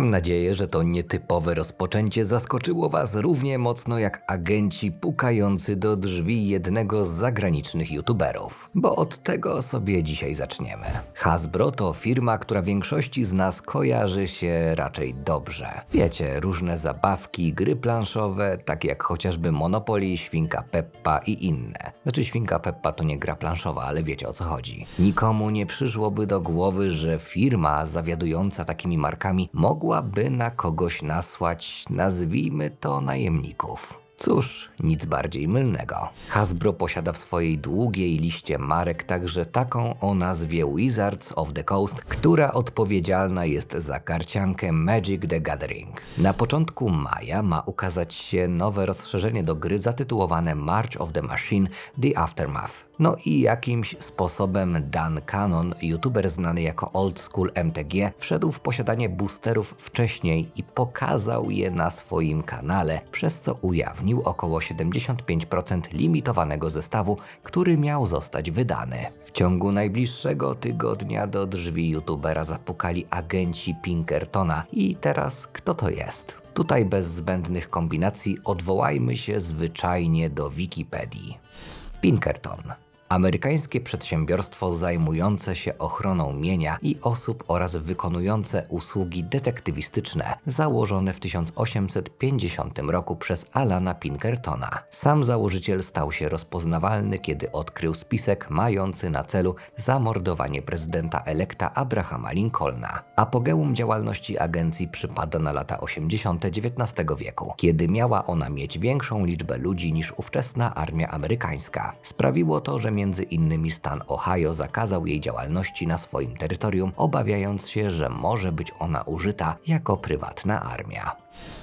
Mam nadzieję, że to nietypowe rozpoczęcie zaskoczyło Was równie mocno jak agenci pukający do drzwi jednego z zagranicznych youtuberów. Bo od tego sobie dzisiaj zaczniemy. Hasbro to firma, która większości z nas kojarzy się raczej dobrze. Wiecie, różne zabawki, gry planszowe, takie jak chociażby Monopoly, Świnka Peppa i inne. Znaczy Świnka Peppa to nie gra planszowa, ale wiecie o co chodzi. Nikomu nie przyszłoby do głowy, że firma zawiadująca takimi markami mogłaby na kogoś nasłać, nazwijmy to najemników. Cóż, nic bardziej mylnego. Hasbro posiada w swojej długiej liście marek także taką o nazwie Wizards of the Coast, która odpowiedzialna jest za karciankę Magic the Gathering. Na początku maja ma ukazać się nowe rozszerzenie do gry zatytułowane March of the Machine The Aftermath. No i jakimś sposobem Dan Cannon, youtuber znany jako Old School MTG, wszedł w posiadanie boosterów wcześniej i pokazał je na swoim kanale, przez co ujawnił około 75% limitowanego zestawu, który miał zostać wydany. W ciągu najbliższego tygodnia do drzwi youtubera zapukali agenci Pinkertona i teraz kto to jest? Tutaj bez zbędnych kombinacji odwołajmy się zwyczajnie do Wikipedii. Pinkerton. Amerykańskie przedsiębiorstwo zajmujące się ochroną mienia i osób oraz wykonujące usługi detektywistyczne, założone w 1850 roku przez Alana Pinkertona. Sam założyciel stał się rozpoznawalny, kiedy odkrył spisek mający na celu zamordowanie prezydenta elekta Abrahama Lincolna. Apogeum działalności agencji przypada na lata 80. XIX wieku, kiedy miała ona mieć większą liczbę ludzi niż ówczesna armia amerykańska. Sprawiło to, że między innymi stan Ohio zakazał jej działalności na swoim terytorium, obawiając się, że może być ona użyta jako prywatna armia.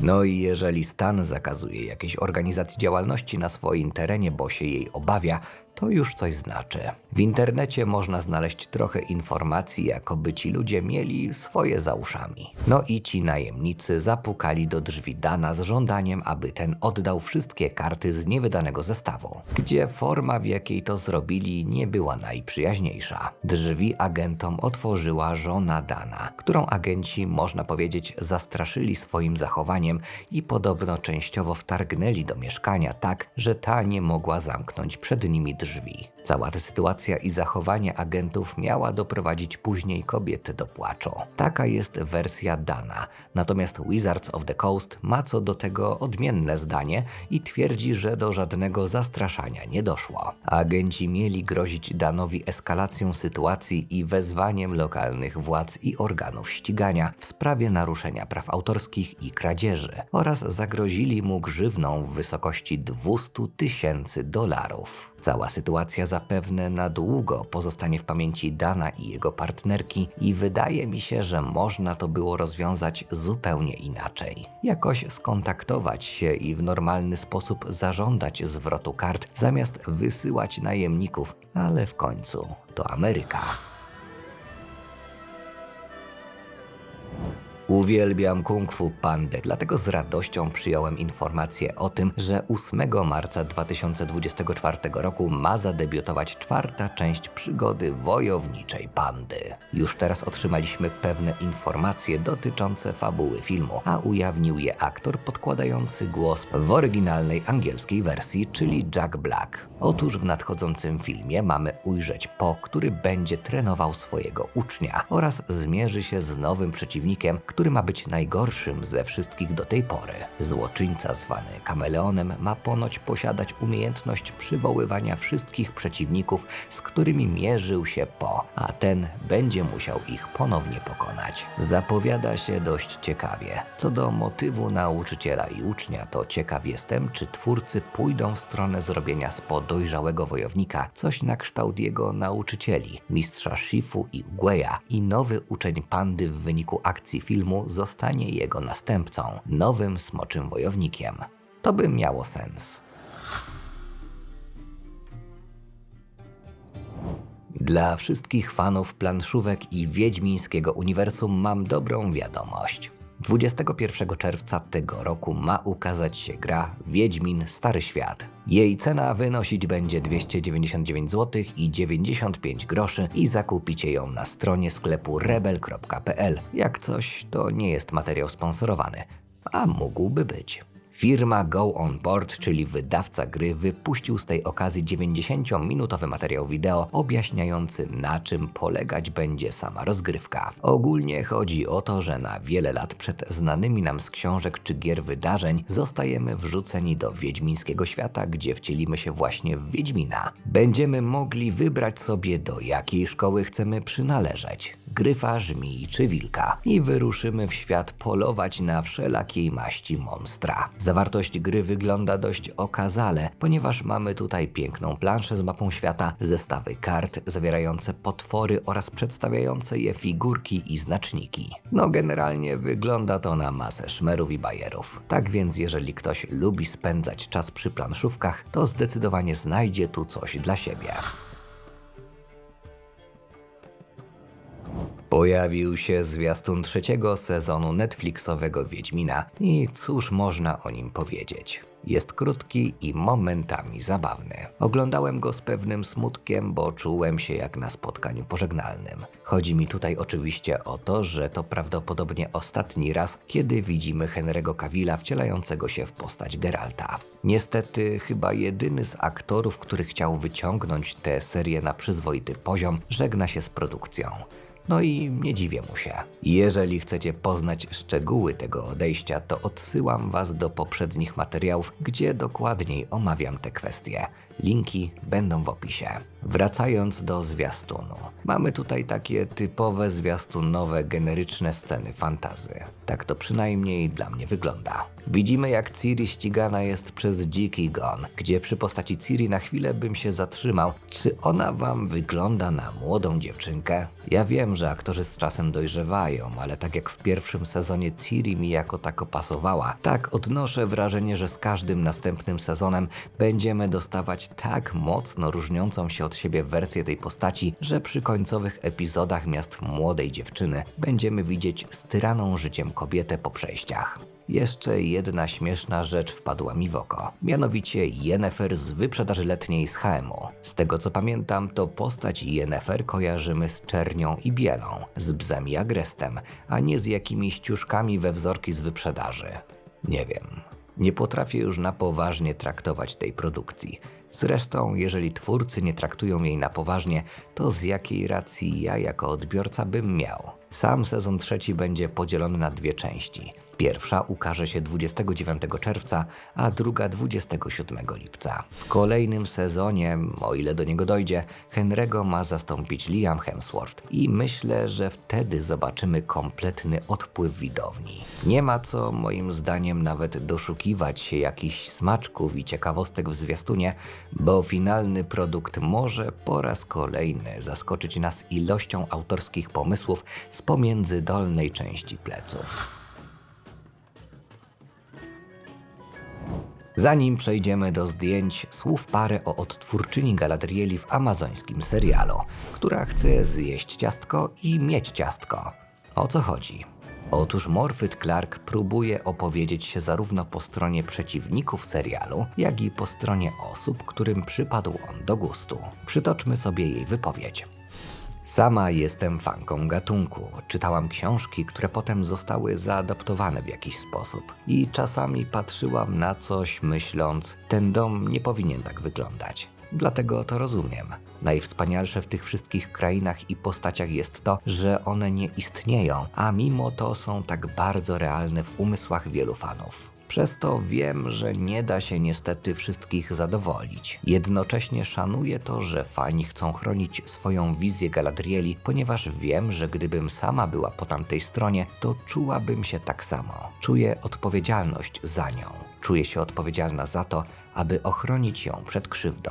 No i jeżeli stan zakazuje jakiejś organizacji działalności na swoim terenie, bo się jej obawia, to już coś znaczy. W internecie można znaleźć trochę informacji, jakoby ci ludzie mieli swoje za uszami. No i ci najemnicy zapukali do drzwi Dana z żądaniem, aby ten oddał wszystkie karty z niewydanego zestawu, gdzie forma, w jakiej to zrobili, nie była najprzyjaźniejsza. Drzwi agentom otworzyła żona Dana, którą agenci, można powiedzieć, zastraszyli swoim zachowaniem i podobno częściowo wtargnęli do mieszkania tak, że ta nie mogła zamknąć przed nimi drzwi. te. Cała ta sytuacja i zachowanie agentów miała doprowadzić później kobiety do płaczu. Taka jest wersja Dana. Natomiast Wizards of the Coast ma co do tego odmienne zdanie i twierdzi, że do żadnego zastraszania nie doszło. Agenci mieli grozić Danowi eskalacją sytuacji i wezwaniem lokalnych władz i organów ścigania w sprawie naruszenia praw autorskich i kradzieży oraz zagrozili mu grzywną w wysokości 200 tysięcy dolarów. Cała sytuacja zapewne na długo pozostanie w pamięci Dana i jego partnerki i wydaje mi się, że można to było rozwiązać zupełnie inaczej. Jakoś skontaktować się i w normalny sposób zażądać zwrotu kart, zamiast wysyłać najemników, ale w końcu to Ameryka. Uwielbiam Kung Fu Pandę, dlatego z radością przyjąłem informację o tym, że 8 marca 2024 roku ma zadebiutować czwarta część przygody wojowniczej Pandy. Już teraz otrzymaliśmy pewne informacje dotyczące fabuły filmu, a ujawnił je aktor podkładający głos w oryginalnej angielskiej wersji, czyli Jack Black. Otóż w nadchodzącym filmie mamy ujrzeć Po, który będzie trenował swojego ucznia oraz zmierzy się z nowym przeciwnikiem, który ma być najgorszym ze wszystkich do tej pory. Złoczyńca zwany kameleonem ma ponoć posiadać umiejętność przywoływania wszystkich przeciwników, z którymi mierzył się Po, a ten będzie musiał ich ponownie pokonać. Zapowiada się dość ciekawie. Co do motywu nauczyciela i ucznia, to ciekaw jestem, czy twórcy pójdą w stronę zrobienia z dojrzałego wojownika, coś na kształt jego nauczycieli, mistrza Shifu i Ugueya i nowy uczeń pandy w wyniku akcji filmu zostanie jego następcą, nowym smoczym wojownikiem. To by miało sens. Dla wszystkich fanów planszówek i wiedźmińskiego uniwersum mam dobrą wiadomość. 21 czerwca tego roku ma ukazać się gra Wiedźmin Stary Świat. Jej cena wynosić będzie 299 zł i 95 groszy i zakupicie ją na stronie sklepu rebel.pl. Jak coś, to nie jest materiał sponsorowany, a mógłby być. Firma Go On Board, czyli wydawca gry, wypuścił z tej okazji 90-minutowy materiał wideo objaśniający na czym polegać będzie sama rozgrywka. Ogólnie chodzi o to, że na wiele lat przed znanymi nam z książek czy gier wydarzeń zostajemy wrzuceni do wiedźmińskiego świata, gdzie wcielimy się właśnie w Wiedźmina. Będziemy mogli wybrać sobie do jakiej szkoły chcemy przynależeć gryfa, żmii czy wilka i wyruszymy w świat polować na wszelakiej maści monstra. Zawartość gry wygląda dość okazale, ponieważ mamy tutaj piękną planszę z mapą świata, zestawy kart zawierające potwory oraz przedstawiające je figurki i znaczniki. No generalnie wygląda to na masę szmerów i bajerów. Tak więc jeżeli ktoś lubi spędzać czas przy planszówkach, to zdecydowanie znajdzie tu coś dla siebie. Pojawił się zwiastun trzeciego sezonu Netflixowego Wiedźmina i cóż można o nim powiedzieć. Jest krótki i momentami zabawny. Oglądałem go z pewnym smutkiem, bo czułem się jak na spotkaniu pożegnalnym. Chodzi mi tutaj oczywiście o to, że to prawdopodobnie ostatni raz, kiedy widzimy Henry'ego Cavilla wcielającego się w postać Geralta. Niestety, chyba jedyny z aktorów, który chciał wyciągnąć tę serię na przyzwoity poziom, żegna się z produkcją. No i nie dziwię mu się. Jeżeli chcecie poznać szczegóły tego odejścia, to odsyłam Was do poprzednich materiałów, gdzie dokładniej omawiam te kwestie. Linki będą w opisie. Wracając do zwiastunu. Mamy tutaj takie typowe zwiastunowe, generyczne sceny fantazy. Tak to przynajmniej dla mnie wygląda. Widzimy jak Ciri ścigana jest przez dziki gon, gdzie przy postaci Ciri na chwilę bym się zatrzymał. Czy ona wam wygląda na młodą dziewczynkę? Ja wiem, że aktorzy z czasem dojrzewają, ale tak jak w pierwszym sezonie Ciri mi jako tako pasowała, tak odnoszę wrażenie, że z każdym następnym sezonem będziemy dostawać tak mocno różniącą się od siebie wersję tej postaci, że przy końcowych epizodach miast młodej dziewczyny będziemy widzieć styraną życiem kobietę po przejściach. Jeszcze jedna śmieszna rzecz wpadła mi w oko. Mianowicie Yennefer z wyprzedaży letniej z HM-u. Z tego co pamiętam, to postać Yennefer kojarzymy z czernią i bielą, z bzem i agrestem, a nie z jakimiś ciuszkami we wzorki z wyprzedaży. Nie wiem. Nie potrafię już na poważnie traktować tej produkcji. Zresztą, jeżeli twórcy nie traktują jej na poważnie, to z jakiej racji ja jako odbiorca bym miał? Sam sezon trzeci będzie podzielony na dwie części. Pierwsza ukaże się 29 czerwca, a druga 27 lipca. W kolejnym sezonie, o ile do niego dojdzie, Henry'ego ma zastąpić Liam Hemsworth i myślę, że wtedy zobaczymy kompletny odpływ widowni. Nie ma co, moim zdaniem, nawet doszukiwać się jakichś smaczków i ciekawostek w zwiastunie, bo finalny produkt może po raz kolejny zaskoczyć nas ilością autorskich pomysłów z pomiędzy dolnej części pleców. Zanim przejdziemy do zdjęć, słów parę o odtwórczyni Galadrieli w amazońskim serialu, która chce zjeść ciastko i mieć ciastko. O co chodzi? Otóż Morfyt Clark próbuje opowiedzieć się zarówno po stronie przeciwników serialu, jak i po stronie osób, którym przypadł on do gustu. Przytoczmy sobie jej wypowiedź. Sama jestem fanką gatunku. Czytałam książki, które potem zostały zaadaptowane w jakiś sposób. I czasami patrzyłam na coś, myśląc, ten dom nie powinien tak wyglądać. Dlatego to rozumiem. Najwspanialsze w tych wszystkich krainach i postaciach jest to, że one nie istnieją, a mimo to są tak bardzo realne w umysłach wielu fanów. Przez to wiem, że nie da się niestety wszystkich zadowolić. Jednocześnie szanuję to, że fani chcą chronić swoją wizję Galadrieli, ponieważ wiem, że gdybym sama była po tamtej stronie, to czułabym się tak samo. Czuję odpowiedzialność za nią. Czuję się odpowiedzialna za to, aby ochronić ją przed krzywdą.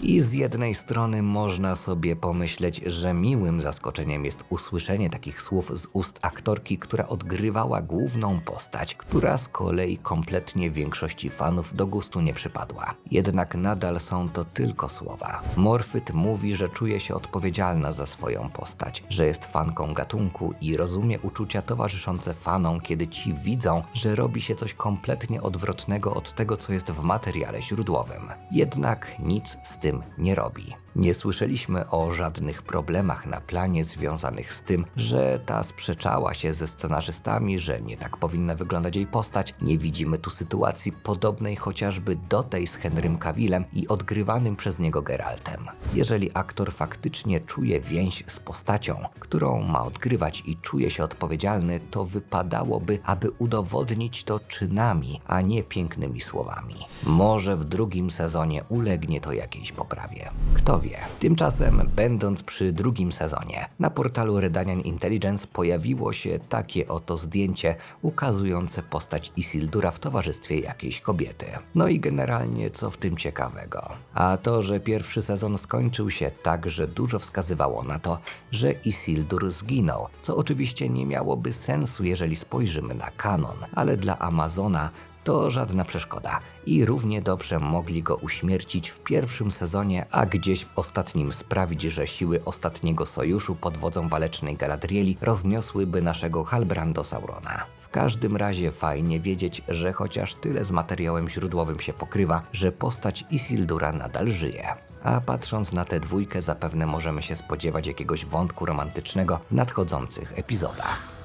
I z jednej strony można sobie pomyśleć, że miłym zaskoczeniem jest usłyszenie takich słów z ust aktorki, która odgrywała główną postać, która z kolei kompletnie większości fanów do gustu nie przypadła. Jednak nadal są to tylko słowa. Morfyt mówi, że czuje się odpowiedzialna za swoją postać, że jest fanką gatunku i rozumie uczucia towarzyszące fanom, kiedy ci widzą, że robi się coś kompletnie odwrotnego od tego, co jest w materiale źródłowym. Jednak nic z tym nie robi. Nie słyszeliśmy o żadnych problemach na planie związanych z tym, że ta sprzeczała się ze scenarzystami, że nie tak powinna wyglądać jej postać. Nie widzimy tu sytuacji podobnej chociażby do tej z Henrym Cavillem i odgrywanym przez niego Geraltem. Jeżeli aktor faktycznie czuje więź z postacią, którą ma odgrywać i czuje się odpowiedzialny, to wypadałoby, aby udowodnić to czynami, a nie pięknymi słowami. Może w drugim sezonie ulegnie to jakiejś poprawie. Kto wie. Tymczasem, będąc przy drugim sezonie, na portalu Redanian Intelligence pojawiło się takie oto zdjęcie ukazujące postać Isildura w towarzystwie jakiejś kobiety. No i generalnie co w tym ciekawego? A to, że pierwszy sezon skończył się tak, że dużo wskazywało na to, że Isildur zginął, co oczywiście nie miałoby sensu, jeżeli spojrzymy na kanon, ale dla Amazona to żadna przeszkoda i równie dobrze mogli go uśmiercić w pierwszym sezonie, a gdzieś w ostatnim sprawić, że siły ostatniego sojuszu pod wodzą walecznej Galadrieli rozniosłyby naszego Halbrando Saurona. W każdym razie fajnie wiedzieć, że chociaż tyle z materiałem źródłowym się pokrywa, że postać Isildura nadal żyje. A patrząc na tę dwójkę, zapewne możemy się spodziewać jakiegoś wątku romantycznego w nadchodzących epizodach.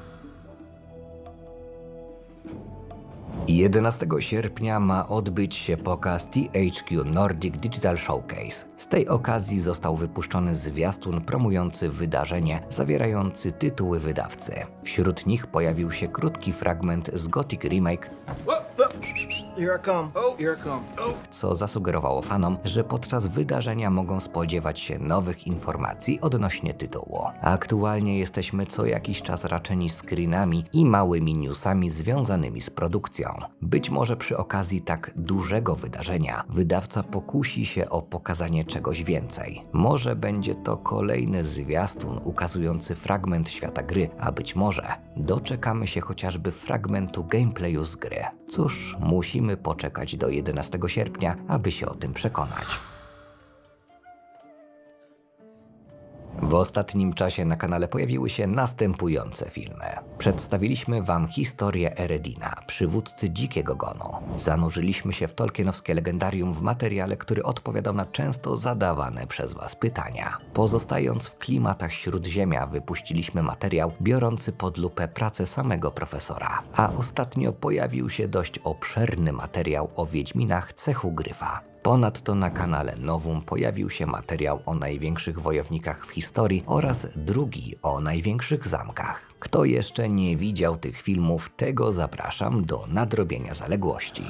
11 sierpnia ma odbyć się pokaz THQ Nordic Digital Showcase. Z tej okazji został wypuszczony zwiastun promujący wydarzenie, zawierający tytuły wydawcy. Wśród nich pojawił się krótki fragment z Gothic Remake, Here I come. Oh, here I come. Oh. co zasugerowało fanom, że podczas wydarzenia mogą spodziewać się nowych informacji odnośnie tytułu. Aktualnie jesteśmy co jakiś czas raczeni screenami i małymi newsami związanymi z produkcją. Być może przy okazji tak dużego wydarzenia wydawca pokusi się o pokazanie czegoś więcej. Może będzie to kolejny zwiastun ukazujący fragment świata gry, a być może doczekamy się chociażby fragmentu gameplayu z gry. Cóż, musimy poczekać do 11 sierpnia, aby się o tym przekonać. W ostatnim czasie na kanale pojawiły się następujące filmy. Przedstawiliśmy Wam historię Eredina, przywódcy Dzikiego Gonu. Zanurzyliśmy się w tolkienowskie legendarium w materiale, który odpowiadał na często zadawane przez Was pytania. Pozostając w klimatach Śródziemia, wypuściliśmy materiał biorący pod lupę pracę samego profesora. A ostatnio pojawił się dość obszerny materiał o Wiedźminach cechu Gryfa. Ponadto na kanale Nowum pojawił się materiał o największych wojownikach w historii oraz drugi o największych zamkach. Kto jeszcze nie widział tych filmów, tego zapraszam do nadrobienia zaległości.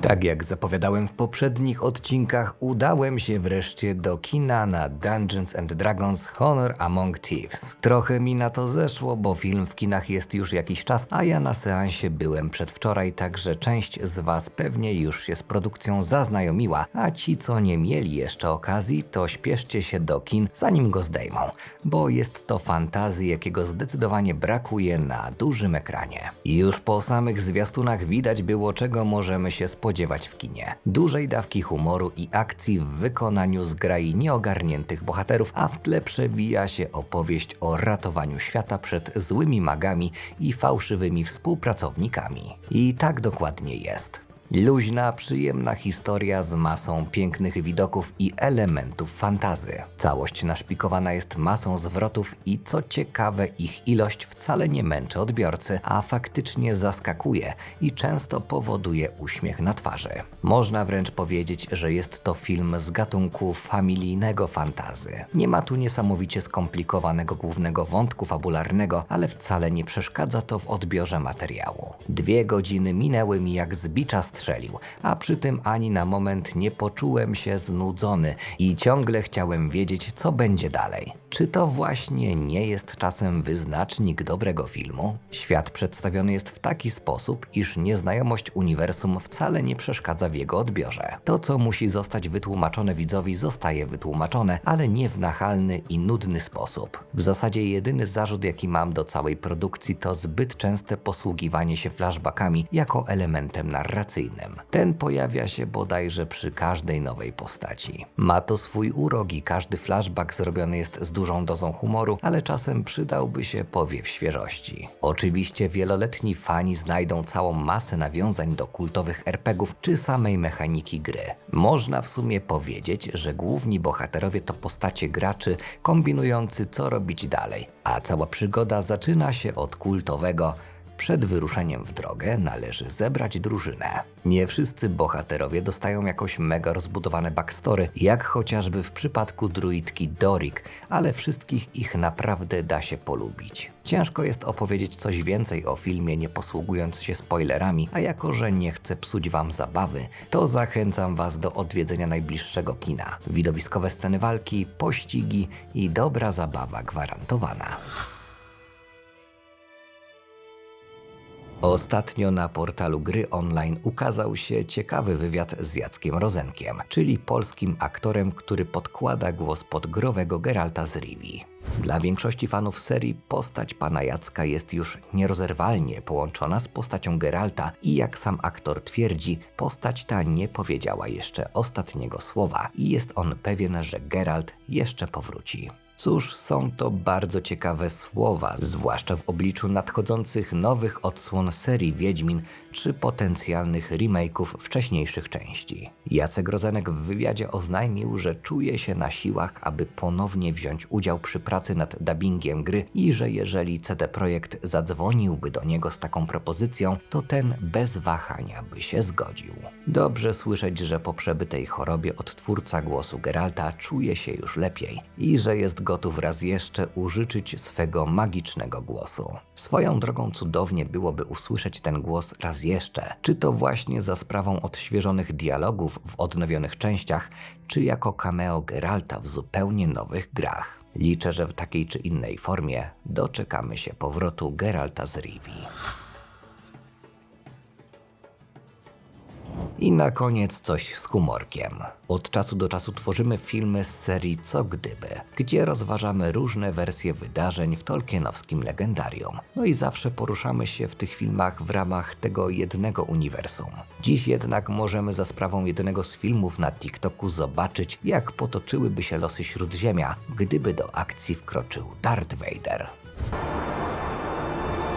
Tak jak zapowiadałem w poprzednich odcinkach, udałem się wreszcie do kina na Dungeons and Dragons Honor Among Thieves. Trochę mi na to zeszło, bo film w kinach jest już jakiś czas, a ja na seansie byłem przedwczoraj, także część z Was pewnie już się z produkcją zaznajomiła, a ci, co nie mieli jeszcze okazji, to śpieszcie się do kin, zanim go zdejmą, bo jest to fantazji, jakiego zdecydowanie brakuje na dużym ekranie. Już po samych zwiastunach widać było, czego możemy się spodziewać w kinie. Dużej dawki humoru i akcji w wykonaniu zgrai nieogarniętych bohaterów, a w tle przewija się opowieść o ratowaniu świata przed złymi magami i fałszywymi współpracownikami. I tak dokładnie jest. Luźna, przyjemna historia z masą pięknych widoków i elementów fantazy. Całość naszpikowana jest masą zwrotów i co ciekawe, ich ilość wcale nie męczy odbiorcy, a faktycznie zaskakuje i często powoduje uśmiech na twarzy. Można wręcz powiedzieć, że jest to film z gatunku familijnego fantazy. Nie ma tu niesamowicie skomplikowanego głównego wątku fabularnego, ale wcale nie przeszkadza to w odbiorze materiału. Dwie godziny minęły mi jak z strzelił, a przy tym ani na moment nie poczułem się znudzony i ciągle chciałem wiedzieć, co będzie dalej. Czy to właśnie nie jest czasem wyznacznik dobrego filmu? Świat przedstawiony jest w taki sposób, iż nieznajomość uniwersum wcale nie przeszkadza w jego odbiorze. To, co musi zostać wytłumaczone widzowi, zostaje wytłumaczone, ale nie w nachalny i nudny sposób. W zasadzie jedyny zarzut, jaki mam do całej produkcji, to zbyt częste posługiwanie się flashbackami jako elementem narracyjnym. Ten pojawia się bodajże przy każdej nowej postaci. Ma to swój urok i każdy flashback zrobiony jest z dużą dozą humoru, ale czasem przydałby się powiew świeżości. Oczywiście wieloletni fani znajdą całą masę nawiązań do kultowych RPGów czy samej mechaniki gry. Można w sumie powiedzieć, że główni bohaterowie to postacie graczy kombinujący co robić dalej, a cała przygoda zaczyna się od kultowego przed wyruszeniem w drogę należy zebrać drużynę. Nie wszyscy bohaterowie dostają jakoś mega rozbudowane backstory, jak chociażby w przypadku druidki Dorik, ale wszystkich ich naprawdę da się polubić. Ciężko jest opowiedzieć coś więcej o filmie, nie posługując się spoilerami, a jako że nie chcę psuć wam zabawy, to zachęcam was do odwiedzenia najbliższego kina. Widowiskowe sceny walki, pościgi i dobra zabawa gwarantowana. Ostatnio na portalu gry online ukazał się ciekawy wywiad z Jackiem Rozenkiem, czyli polskim aktorem, który podkłada głos pod growego Geralta z Rivi. Dla większości fanów serii postać pana Jacka jest już nierozerwalnie połączona z postacią Geralta i jak sam aktor twierdzi, postać ta nie powiedziała jeszcze ostatniego słowa i jest on pewien, że Geralt jeszcze powróci. Cóż, są to bardzo ciekawe słowa, zwłaszcza w obliczu nadchodzących nowych odsłon serii Wiedźmin czy potencjalnych remake'ów wcześniejszych części. Jacek Rozenek w wywiadzie oznajmił, że czuje się na siłach, aby ponownie wziąć udział przy pracy nad dubbingiem gry i że jeżeli CD Projekt zadzwoniłby do niego z taką propozycją, to ten bez wahania by się zgodził. Dobrze słyszeć, że po przebytej chorobie odtwórca głosu Geralta czuje się już lepiej i że jest gotów raz jeszcze użyczyć swego magicznego głosu. Swoją drogą cudownie byłoby usłyszeć ten głos raz jeszcze, czy to właśnie za sprawą odświeżonych dialogów w odnowionych częściach, czy jako cameo Geralta w zupełnie nowych grach. Liczę, że w takiej czy innej formie doczekamy się powrotu Geralta z Rivi. I na koniec coś z humorkiem. Od czasu do czasu tworzymy filmy z serii Co Gdyby, gdzie rozważamy różne wersje wydarzeń w tolkienowskim legendarium. No i zawsze poruszamy się w tych filmach w ramach tego jednego uniwersum. Dziś jednak możemy za sprawą jednego z filmów na TikToku zobaczyć, jak potoczyłyby się losy Śródziemia, gdyby do akcji wkroczył Darth Vader.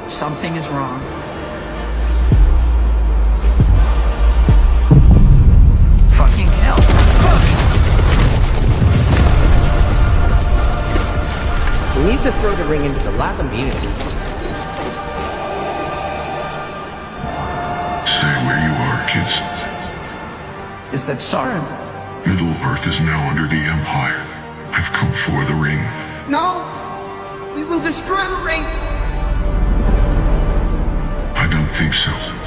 Something is wrong. We throw the ring into the lab immunity. Stay where you are, kids. Is that Sauron? Middle Earth is now under the Empire. I've come for the ring. No! We will destroy the ring! I don't think so.